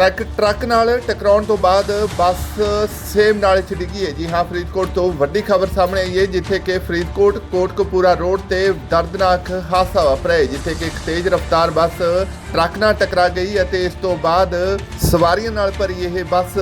Truck truck ਨਾਲ ਟਕਰਾਉਣ ਤੋਂ ਬਾਅਦ ਬੱਸ ਸੇਮ ਨਾਲੇ 'ਚ ਡਿੱਗੀ ਹੈ। ਜੀ ਹਾਂ ਫਰੀਦਕੋਟ ਤੋਂ ਵੱਡੀ ਖਬਰ ਸਾਹਮਣੇ ਆਈ ਹੈ ਜਿੱਥੇ ਕਿ ਫਰੀਦਕੋਟ ਕੋਟਕਪੂਰਾ ਰੋਡ ਤੇ ਦਰਦਨਾਕ ਹਾਦਸਾ ਵਾਪਰਿਆ ਹੈ, ਜਿੱਥੇ ਕਿ ਇੱਕ ਤੇਜ਼ ਰਫ਼ਤਾਰ ਬੱਸ ਟਰੱਕ ਨਾਲ ਟਕਰਾ ਗਈ ਅਤੇ ਇਸ ਤੋਂ ਬਾਅਦ ਸਵਾਰੀਆਂ ਨਾਲ ਭਰੀ ਇਹ ਬੱਸ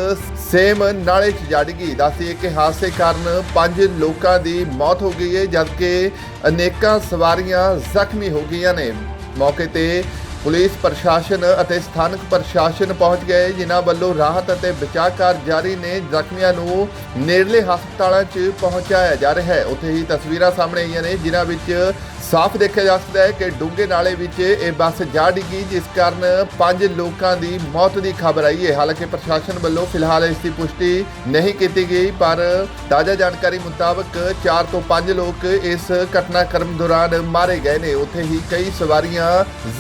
ਸੇਮ ਨਾਲੇ 'ਚ ਜਾ ਡਿੱਗੀ। ਦੱਸੀਏ ਕਿ ਹਾਦਸੇ ਕਾਰਨ ਪੰਜ ਲੋਕਾਂ ਦੀ ਮੌਤ ਹੋ ਗਈ ਹੈ ਜਦਕਿ ਅਨੇਕਾਂ ਸਵਾਰੀਆਂ ਜ਼ਖਮੀ ਹੋ ਗਈਆਂ ਨੇ। ਮੌਕੇ ਤੇ ਪੁਲਿਸ ਪ੍ਰਸ਼ਾਸਨ ਅਤੇ ਸਥਾਨਕ ਪ੍ਰਸ਼ਾਸਨ ਪਹੁੰਚ ਗਏ, ਜਿਨ੍ਹਾਂ ਵੱਲੋਂ ਰਾਹਤ ਅਤੇ ਬਚਾਅ ਕਾਰਜ ਜਾਰੀ ਨੇ, ਜ਼ਖਮੀਆਂ ਨੂੰ ਨੇੜਲੇ ਹਸਪਤਾਲਾਂ 'ਚ ਪਹੁੰਚਾਇਆ ਜਾ ਰਿਹਾ ਹੈ। ਉੱਥੇ ਹੀ ਤਸਵੀਰਾਂ ਸਾਹਮਣੇ ਆਈਆਂ ਨੇ, ਜਿਨ੍ਹਾਂ ਵਿੱਚ ਸਾਫ਼ ਦੇਖਿਆ ਜਾ ਸਕਦਾ ਹੈ ਕਿ ਡੂੰਘੇ ਨਾਲੇ ਵਿੱਚ ਇਹ ਬੱਸ ਜਾ ਡਿੱਗੀ, ਜਿਸ ਕਾਰਨ ਪੰਜ ਲੋਕਾਂ ਦੀ ਮੌਤ ਦੀ ਖਬਰ ਆਈ ਹੈ। ਹਾਲਾਂਕਿ ਪ੍ਰਸ਼ਾਸਨ ਵੱਲੋਂ ਫਿਲਹਾਲ ਇਸ ਦੀ ਪੁਸ਼ਟੀ ਨਹੀਂ ਕੀਤੀ ਗਈ, ਪਰ ਤਾਜ਼ਾ ਜਾਣਕਾਰੀ ਮੁਤਾਬਕ 4 ਤੋਂ 5 ਲੋਕ ਇਸ ਘਟਨਾਕ੍ਰਮ ਦੌਰਾਨ ਮਾਰੇ ਗਏ ਨੇ। ਉੱਥੇ ਹੀ ਕਈ ਸਵਾਰੀਆਂ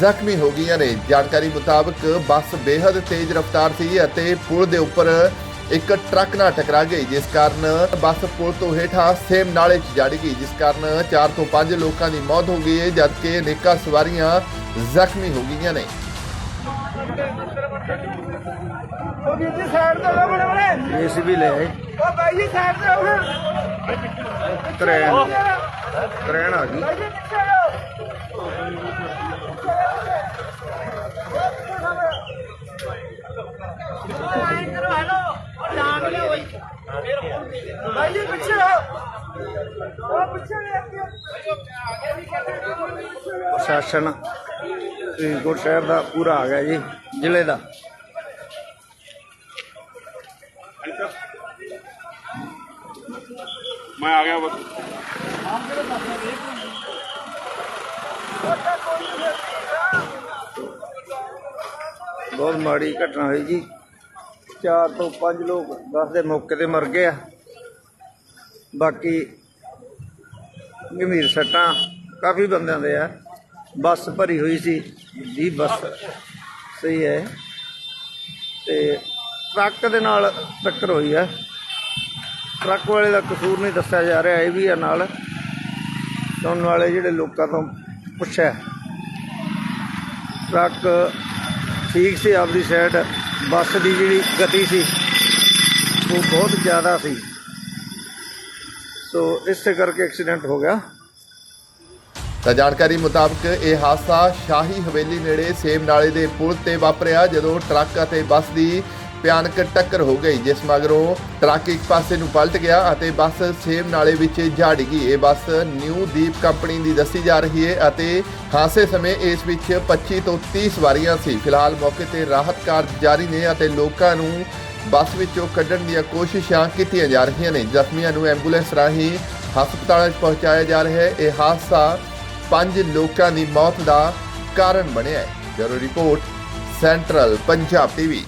ਜ਼ਖਮੀ ਹੋ ਗਈਆਂ ਨੇ। ਜਾਣਕਾਰੀ ਮੁਤਾਬਕ ਬੱਸ ਬੇਹੱਦ ਤੇਜ਼ ਰਫ਼ਤਾਰ ਸੀ ਅਤੇ ਪੁਲ ਦੇ ਉੱਪਰ ਇੱਕ ਟਰੱਕ ਨਾਲ ਟਕਰਾ ਗਈ ਜਿਸ ਕਾਰਨ ਬੱਸ ਪੁਲ ਤੋਂ ਹੇਠਾਂ ਸੇਮ ਨਾਲੇ 'ਚ ਜੜ ਗਈ ਜਿਸ ਕਾਰਨ 4 ਤੋਂ 5 ਲੋਕਾਂ ਦੀ ਮੌਤ ਹੋ ਗਈ ਹੈ ਜਦਕਿ ਅਨੇਕਾਂ ਸਵਾਰੀਆਂ ਜ਼ਖਮੀ ਹੋ ਗਈਆਂ ਨੇ। ਉਹ ਵੀਰ ਜੀ ਸਾਈਡ ਤੇ ਹੋ ਬੜੇ ਬੜੇ। ਜੇਸੀਬੀ ਲੈ। ਆਏ ਉਹ ਬਾਈ ਜੀ ਸਾਈਡ ਤੇ ਹੋ ਕਰੈਨ ਕਰੈਨ ਆ ਗਈ ਬਾਈ ਜੀ ਪਿੱਛੇ ਹੋ ਆਏ ਕਰੋ ਹੈਲੋ ਉਹ ਲਾਗ ਲਿਓ ਬਈ ਬਾਈ ਜੀ ਪਿੱਛੇ ਹੋ ਉਹ ਪਿੱਛੇ ਲੈ ਅੱਗੇ ਪ੍ਰਸ਼ਾਸਨ ਫਰੀਦਕੋਟ ਸ਼ਹਿਰ ਦਾ ਪੂਰਾ ਆ ਗਿਆ ਜੀ ਜ਼ਿਲ੍ਹੇ ਦਾ। ਮੈਂ ਆ ਗਿਆ ਬਸ। ਬਹੁਤ ਮਾੜੀ ਘਟਨਾ ਹੋਈ ਜੀ। 4 ਤੋਂ 5 ਲੋਕ ਬੱਸ ਦੇ ਮੌਕੇ ਤੇ ਮਰ ਗਏ ਆ। ਬਾਕੀ ਗੰਭੀਰ ਸੱਟਾਂ ਕਾਫੀ ਬੰਦਿਆਂ ਦੇ ਆ। ਬੱਸ ਭਰੀ ਹੋਈ ਸੀ ਦੀ ਬੱਸ। ਸਹੀ ਹੈ। ਤੇ ਟਰੱਕ ਦੇ ਨਾਲ ਟੱਕਰ ਹੋਈ ਹੈ। ਟਰੱਕ ਵਾਲੇ ਦਾ ਕਸੂਰ ਨਹੀਂ ਦੱਸਿਆ ਜਾ ਰਿਹਾ, ਇਹ ਵੀ ਆ ਨਾਲ। ਸੁਣਨ ਵਾਲੇ ਜਿਹੜੇ ਲੋਕਾਂ ਤੋਂ ਪੁੱਛਿਆ ਟਰੱਕ ਠੀਕ ਸੀ, ਆਪਦੀ ਸਾਈਡ ਬੱਸ ਦੀ ਜਿਹੜੀ ਗਤੀ ਸੀ, ਉਹ ਬਹੁਤ ਜ਼ਿਆਦਾ ਸੀ। ਸੋ ਇਸੇ ਕਰਕੇ ਐਕਸੀਡੈਂਟ ਹੋ ਗਿਆ। ਤਾਂ ਜਾਣਕਾਰੀ ਮੁਤਾਬਕ ਇਹ ਹਾਦਸਾ ਸ਼ਾਹੀ ਹਵੇਲੀ ਨੇੜੇ ਸੇਮ ਨਾਲੇ ਦੇ ਪੁਲ ਤੇ ਵਾਪਰਿਆ, ਜਦੋਂ ਟਰੱਕ ਅਤੇ ਬੱਸ ਦੀ ਭਿਆਨਕ ਟੱਕਰ ਹੋ ਗਈ, ਜਿਸ ਮਗਰੋਂ ਟਰੱਕ ਇੱਕ ਪਾਸੇ ਨੂੰ ਪਲਟ ਗਿਆ ਅਤੇ ਬੱਸ ਸੇਮ ਨਾਲੇ ਵਿੱਚ ਜਾ ਡਿੱਗੀ। ਇਹ ਬੱਸ ਨਿਊ ਦੀਪ ਕੰਪਨੀ ਦੀ ਦੱਸੀ ਜਾ ਰਹੀ ਹੈ ਅਤੇ ਹਾਦਸੇ ਸਮੇਂ ਇਸ ਵਿੱਚ 25 ਤੋਂ 30 ਸਵਾਰੀਆਂ ਸੀ। ਫਿਲਹਾਲ ਮੌਕੇ ਤੇ ਰਾਹਤ ਕਾਰਜ ਜਾਰੀ ਨੇ ਅਤੇ ਲੋਕਾਂ ਨੂੰ ਬੱਸ ਵਿੱਚੋਂ ਕੱਢਣ ਦੀਆਂ ਕੋਸ਼ਿਸ਼ਾਂ ਕੀਤੀਆਂ ਜਾ ਰਹੀਆਂ ਨੇ। ਜ਼ਖਮੀਆਂ ਨੂੰ ਐਂਬੂਲੈਂਸ ਰਾਹੀਂ ਹਸਪਤਾਲਾਂ 'ਚ ਪਹੁੰਚਾਇਆ ਜਾ ਰਿਹਾ ਹੈ। ਇਹ ਹਾਦਸਾ ਪੰਜ ਲੋਕਾਂ ਦੀ ਮੌਤ ਦਾ ਕਾਰਨ ਬਣਿਆ ਹੈ। Bureau report central Punjab TV.